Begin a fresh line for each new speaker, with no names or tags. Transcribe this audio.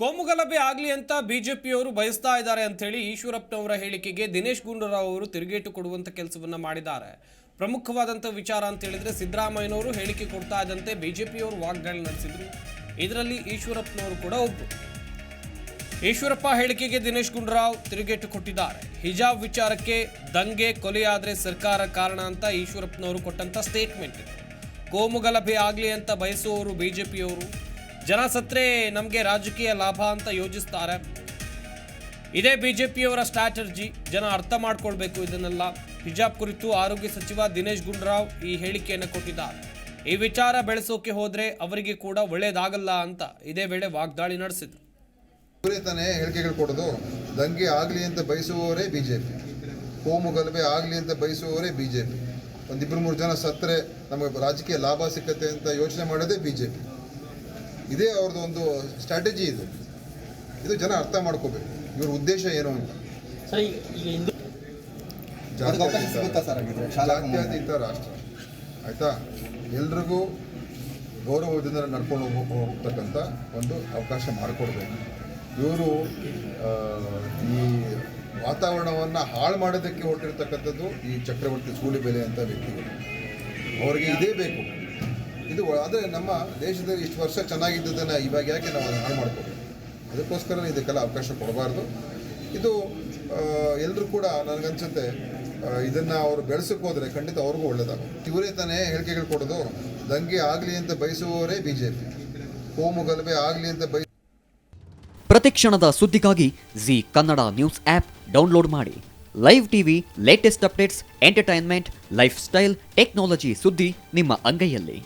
ಕೋಮುಗಲಭೆ ಆಗಲಿ ಅಂತ ಬಿಜೆಪಿಯವರು ಬಯಸ್ತಾ ಇದ್ದಾರೆ ಅಂತ ಹೇಳಿ ಈಶ್ವರಪ್ಪನವರ ಹೇಳಿಕೆಗೆ ದಿನೇಶ್ ಗುಂಡೂರಾವ್ ಅವರು ತಿರುಗೇಟು ಕೊಡುವಂಥ ಕೆಲಸವನ್ನು ಮಾಡಿದ್ದಾರೆ. ಪ್ರಮುಖವಾದಂಥ ವಿಚಾರ ಅಂತ ಹೇಳಿದ್ರೆ ಸಿದ್ದರಾಮಯ್ಯನವರು ಹೇಳಿಕೆ ಕೊಡ್ತಾ ಇದ್ದಂತೆ ಬಿಜೆಪಿಯವರು ವಾಗ್ದಾಳಿ ನಡೆಸಿದ್ರು. ಇದರಲ್ಲಿ ಈಶ್ವರಪ್ಪನವರು ಕೂಡ ಒಬ್ಬರು. ಈಶ್ವರಪ್ಪ ಹೇಳಿಕೆಗೆ ದಿನೇಶ್ ಗುಂಡೂರಾವ್ ತಿರುಗೇಟು ಕೊಟ್ಟಿದ್ದಾರೆ. ಹಿಜಾಬ್ ವಿಚಾರಕ್ಕೆ ದಂಗೆ ಕೊಲೆಯಾದರೆ ಸರ್ಕಾರ ಕಾರಣ ಅಂತ ಈಶ್ವರಪ್ಪನವರು ಕೊಟ್ಟಂಥ ಸ್ಟೇಟ್ಮೆಂಟ್ ಕೋಮು ಕೋಮುಗಲಭೆ ಆಗಲಿ ಅಂತ ಬಯಸುವವರು ಬಿಜೆಪಿಯವರು. ಜನ ಸತ್ರೆ ನಮಗೆ ರಾಜಕೀಯ ಲಾಭ ಅಂತ ಯೋಜಿಸ್ತಾರೆ ಇದೇ ಬಿಜೆಪಿಯವರ ಸ್ಟ್ರಾಟರ್ಜಿ ಜನ ಅರ್ಥ ಮಾಡ್ಕೊಳ್ಬೇಕು ಇದನ್ನೆಲ್ಲ. ಹಿಜಾಬ್ ಕುರಿತು ಆರೋಗ್ಯ ಸಚಿವ ದಿನೇಶ್ ಗುಂಡೂರಾವ್ ಈ ಹೇಳಿಕೆಯನ್ನು ಕೊಟ್ಟಿದ್ದಾರೆ. ಈ ವಿಚಾರ ಬೆಳೆಸೋಕೆ ಹೋದ್ರೆ ಅವರಿಗೆ ಕೂಡ ಒಳ್ಳೇದಾಗಲ್ಲ ಅಂತ ಇದೇ ವೇಳೆ ವಾಗ್ದಾಳಿ ನಡೆಸಿದ್ರು.
ವಿಪರೀತನೇ ತಾನೇ ಹೇಳಿಕೆಗಳು ಕೊಡೋದು. ದಂಗೆ ಆಗಲಿ ಅಂತ ಬಯಸುವವರೇ ಬಿ ಜೆ ಪಿ ಕೋಮು ಗಲಭೆ ಆಗಲಿ ಅಂತ ಬಯಸುವವರೇ ಬಿ ಜೆ ಪಿ ಒಂದಿಬ್ಬರು ಮೂರು ಜನ ಸತ್ತರೆ ನಮಗೆ ರಾಜಕೀಯ ಲಾಭ ಸಿಕ್ಕತ್ತೆ ಅಂತ ಯೋಚನೆ ಮಾಡೋದೇ ಬಿ ಜೆ ಪಿ ಇದೇ ಅವ್ರದ್ದು ಒಂದು ಸ್ಟ್ರಾಟಜಿ ಇದು. ಇದು ಜನ ಅರ್ಥ ಮಾಡ್ಕೋಬೇಕು. ಇವ್ರ ಉದ್ದೇಶ ಏನು ಅಂತ. ಜಾತ್ಯತೀತ ರಾಷ್ಟ್ರ. ಆಯಿತಾ? ಎಲ್ರಿಗೂ ಗೌರವದಿಂದ ನಡ್ಕೊಂಡು ಹೋಗ್- ಹೋಗ್ತಕ್ಕಂಥ ಒಂದು ಅವಕಾಶ ಮಾಡಿಕೊಡ್ಬೇಕು. ಇವರು ಈ ವಾತಾವರಣವನ್ನು ಹಾಳು ಮಾಡೋದಕ್ಕೆ ಹೊರಟಿರ್ತಕ್ಕಂಥದ್ದು ಈ ಚಕ್ರವರ್ತಿ ಸೂಲಿ ಬೆಲೆ ಅಂತ ವ್ಯಕ್ತಿಗಳು. ಅವರಿಗೆ ಇದೇ ಬೇಕು. ಇದು ಆದರೆ ನಮ್ಮ ದೇಶದಲ್ಲಿ ಇಷ್ಟು ವರ್ಷ ಚೆನ್ನಾಗಿದ್ದದನ್ನು ಇವಾಗ ಯಾಕೆ ನಾವು ಅದನ್ನು ಮಾಡ್ಕೋಬೇಕು? ಅದಕ್ಕೋಸ್ಕರ ಇದಕ್ಕೆಲ್ಲ ಅವಕಾಶ ಕೊಡಬಾರ್ದು. ಇದು ಎಲ್ಲರೂ ಕೂಡ ನನಗನ್ಸುತ್ತೆ ಇದನ್ನು ಅವರು ಬೆಳೆಸಕ್ಕೆ ಖಂಡಿತ ಅವ್ರಿಗೂ ಒಳ್ಳೆಯದಾಗ ಇವರೇ ತಾನೇ ಹೇಳಿಕೆಗಳು ಕೊಡೋದು. ದಂಗೆ ಆಗಲಿ ಅಂತ ಬಯಸುವವರೇ ಬಿ ಜೆ ಪಿ ಕೋಮು ಗಲಭೆ ಆಗಲಿ ಅಂತ ಬಯ
ಪ್ರತಿಕ್ಷಣದ ಸುದ್ದಿಗಾಗಿ Zee Kannada news app download ಮಾಡಿ. Live TV latest updates entertainment lifestyle technology ಸುದ್ದಿ ನಿಮ್ಮ ಅಂಗೈಯಲ್ಲಿ.